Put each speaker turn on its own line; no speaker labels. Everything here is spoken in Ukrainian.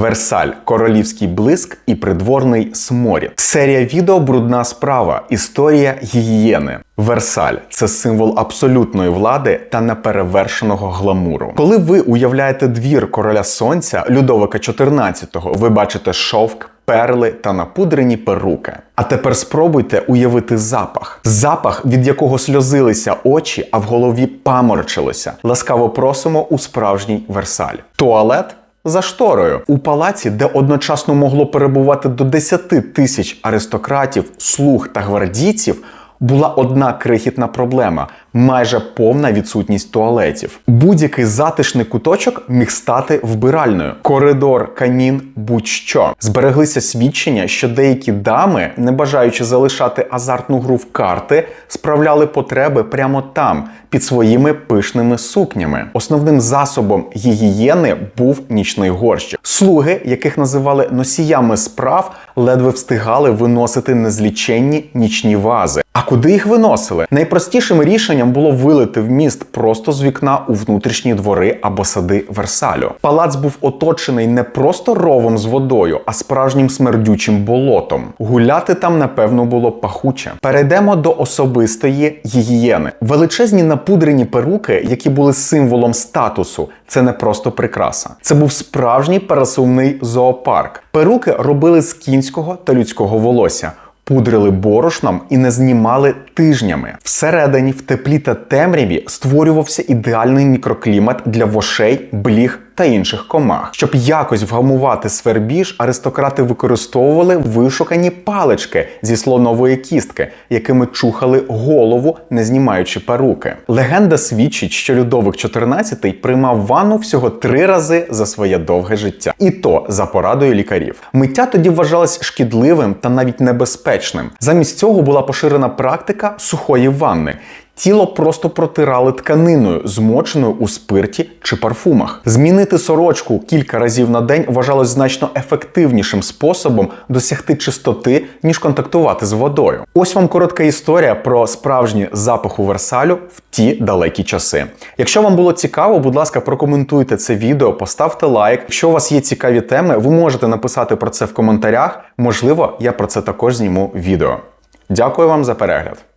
Версаль, королівський блиск і придворний сморід. Серія відео Брудна справа. Історія гігієни. Версаль це символ абсолютної влади та неперевершеного гламуру. Коли ви уявляєте двір короля сонця Людовика XIV, ви бачите шовк. Перли та напудрені перуки. А тепер спробуйте уявити запах. Запах, від якого сльозилися очі, а в голові паморочилося. Ласкаво просимо у справжній Версаль. Туалет за шторою у палаці, де одночасно могло перебувати до 10 тисяч аристократів, слуг та гвардійців. Була одна крихітна проблема майже повна відсутність туалетів. Будь-який затишний куточок міг стати вбиральною. Коридор, камін, будь-що. Збереглися свідчення, що деякі дами, не бажаючи залишати азартну гру в карти, справляли потреби прямо там, під своїми пишними сукнями. Основним засобом гігієни був нічний горщик. Слуги, яких називали носіями справ, ледве встигали виносити незліченні нічні вази. А куди їх виносили? Найпростішим рішенням було вилити в міст просто з вікна у внутрішні двори або сади Версалю. Палац був оточений не просто ровом з водою, а справжнім смердючим болотом. Гуляти там, напевно, було пахуче. Перейдемо до особистої гігієни. Величезні напудрені перуки, які були символом статусу, це не просто прикраса. Це був справжній пересувний зоопарк. Перуки робили з кінського та людського волосся пудрили борошном і не знімали тижнями. Всередині, в теплі та темряві, створювався ідеальний мікроклімат для вошей, бліг та інших комах. Щоб якось вгамувати свербіж, аристократи використовували вишукані палички зі слонової кістки, якими чухали голову, не знімаючи перуки. Легенда свідчить, що Людовик XIV приймав ванну всього три рази за своє довге життя, і то за порадою лікарів. Миття тоді вважалось шкідливим та навіть небезпечним. Замість цього була поширена практика сухої ванни. Тіло просто протирали тканиною, змоченою у спирті чи парфумах. Змінити сорочку кілька разів на день вважалось значно ефективнішим способом досягти чистоти, ніж контактувати з водою. Ось вам коротка історія про справжній запах у Версалю в ті далекі часи. Якщо вам було цікаво, будь ласка, прокоментуйте це відео, поставте лайк. Якщо у вас є цікаві теми, ви можете написати про це в коментарях. Можливо, я про це також зніму відео. Дякую вам за перегляд.